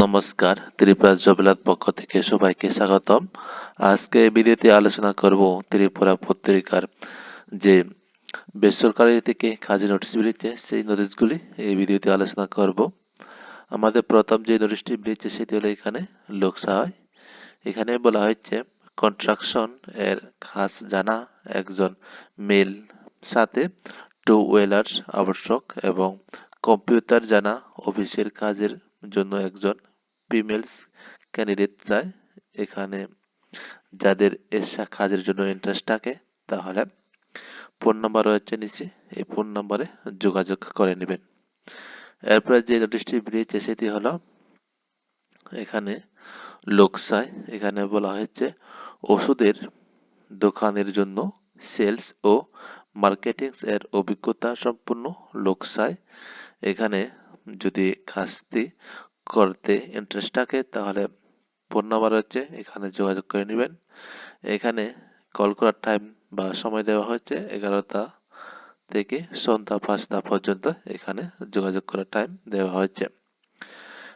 নমস্কার, ত্রিপুরা জবেলার পক্ষ থেকে সবাইকে স্বাগতম। আজকে এই ভিডিওতে আলোচনা করব ত্রিপুরা পত্রিকার যে বেসরকারি থেকে কাজের নোটিশ বেরিয়েছে, সেই নোটিশগুলি এই ভিডিওতে আলোচনা করব। আমাদের প্রথম যে নোটিশটি বেরিয়েছে, সেটি হলো এখানে লোকসহায় এখানে বলা হয়েছে কনস্ট্রাকশন এর খাস জানা একজন মেল সাথে টু হুইলার্স আবশ্যক এবং কম্পিউটার জানা অফিসের কাজের জন্য একজন ফিমেলস ক্যান্ডিডেট চায় এখানে যাদের এসা কাজের জন্য ইন্টারেস্ট থাকে, তাহলে ফোন নাম্বার রয়েছে নিচে, এই ফোন নাম্বারে যোগাযোগ করে নেবেন। এরপরে যে নোটিশটি বেরিয়েছে সেটি হলো, এখানে লোকসায়, এখানে বলা হয়েছে ওষুধের দোকানের জন্য সেলস ও মার্কেটিংস এর অভিজ্ঞতা সম্পন্ন লোকসায়। এখানে যদি কাজটি করতে ইন্টারেস্ট থাকে, তাহলে ফোন নাম্বার হচ্ছে, এখানে যোগাযোগ করে নেবেন। এখানে কল করার টাইম বা সময় দেওয়া হচ্ছে এগারোটা থেকে সন্ধ্যা পাঁচটা পর্যন্ত এখানে যোগাযোগ করার টাইম দেওয়া হয়েছে।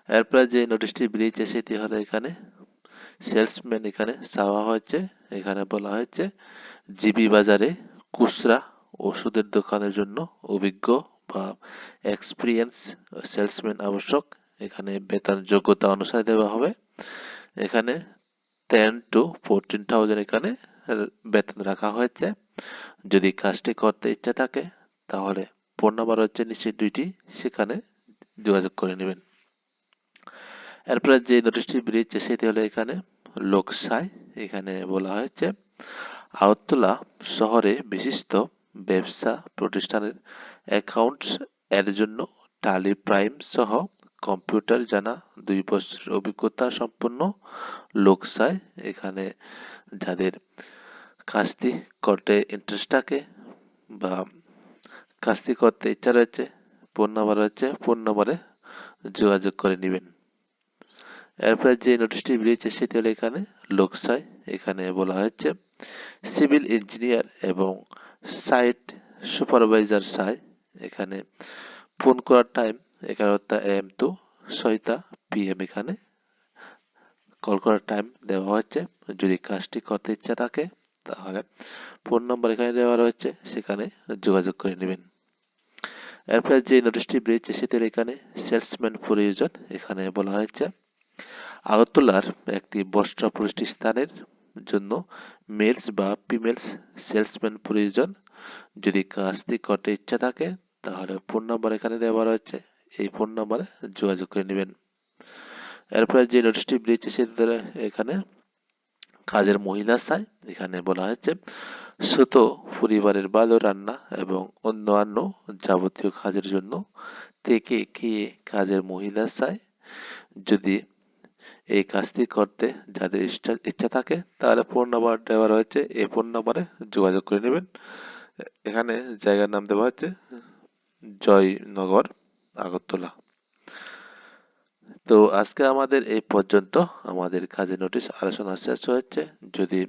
এরপরে যে নোটিশটি বেরিয়েছে, সেটি হলো এখানে সেলসম্যান এখানে চাওয়া হয়েছে। এখানে বলা হয়েছে, জিবি বাজারে খুচরা ওষুধের দোকানের জন্য অভিজ্ঞ বা এক্সপিরিয়েন্স সেলসম্যান আবশ্যক। এখানে বেতন যোগ্যতা অনুসারে দেওয়া হবে। এখানে টেন টু ফোরটিন থাউজেন্ড এখানে বেতন রাখা হয়েছে। যদি কাজটি করতে ইচ্ছা থাকে, তাহলে ফোন নাম্বার হচ্ছে নিচে দুইটি, সেখানে যোগাযোগ করে নেবেন। এরপরে যে নোটিশটি বেরিয়েছে সেটি হলো এখানে লোকসায় এখানে বলা হয়েছে আউতলা শহরে বিশিষ্ট ব্যবসা প্রতিষ্ঠানের অ্যাকাউন্টস এর জন্য টালি প্রাইম সহ কম্পিউটার জানা দুই বছর অভিজ্ঞতা সম্পন্ন লোক চায় এখানে যাদের কাজটি করতে ইন্টারেস্ট থাকে বা কাজটি করতে ইচ্ছা রয়েছে ফোন নাম্বার রয়েছে ফোন নাম্বারে যোগাযোগ করে নেবেন। এরপরে যে নোটিশটি বেরিয়েছে সেটি হলো এখানে লোকসাই এখানে বলা হয়েছে সিভিল ইঞ্জিনিয়ার এবং সাইট সুপারভাইজার সাই এখানে ফোন করার টাইম এগারোটা এম টু ছয়টা পিএম এখানে কল করার টাইম দেওয়া হচ্ছে। যদি কাজটি করতে ইচ্ছা থাকে, তাহলে ফোন নম্বর এখানে দেওয়া রয়েছে, সেখানে যোগাযোগ করে নেবেন। এরপরে যে নোটিশটি বেরিয়েছে, সেটির এখানে সেলসম্যান প্রয়োজন, এখানে বলা হয়েছে, আগরতলার একটি বস্ত্র প্রতিষ্ঠানের জন্য মেলস বা ফিমেলস সেলসম্যান প্রয়োজন। যদি কাজটি করতে ইচ্ছা থাকে তাহলে ফোন নাম্বার এখানে দেওয়া রয়েছে। এই ফোন নাম্বারে যোগাযোগ করে নেবেন। এরপরে যে নোটিশটি বেরিয়েছে সেটি এখানে কাজের মহিলা চাই এখানে বলা হয়েছে ছোট পরিবারের ভালো রান্না এবং অন্যান্য যাবতীয় কাজের জন্য থেকে খেয়ে কাজের মহিলা চাই যদি এই কাজটি করতে যাদের ইচ্ছা থাকে, তাহলে ফোন নাম্বার দেওয়া রয়েছে। এই ফোন নাম্বারে যোগাযোগ করে নেবেন। এখানে জায়গার নাম দেওয়া হচ্ছে জয়নগর, আগরতলা। তো আজকে আমাদের এই পর্যন্ত আমাদের কাজের নোটিশ আলোচনা শেষ হয়েছে। যদি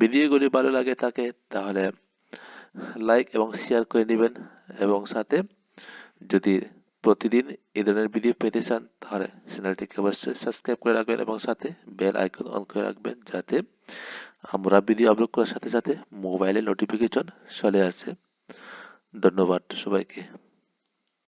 ভিডিওগুলি ভালো লাগে থাকে, তাহলে লাইক এবং শেয়ার করে নেবেন। এবং সাথে যদি প্রতিদিন এই ধরনের ভিডিও পেতে চান, তাহলে চ্যানেলটিকে অবশ্যই সাবস্ক্রাইব করে রাখবেন এবং সাথে বেল আইকন অন করে রাখবেন, যাতে আমরা ভিডিও আপলোড করার সাথে সাথে মোবাইলে নোটিফিকেশন চলে আসে। ধন্যবাদ সবাইকে।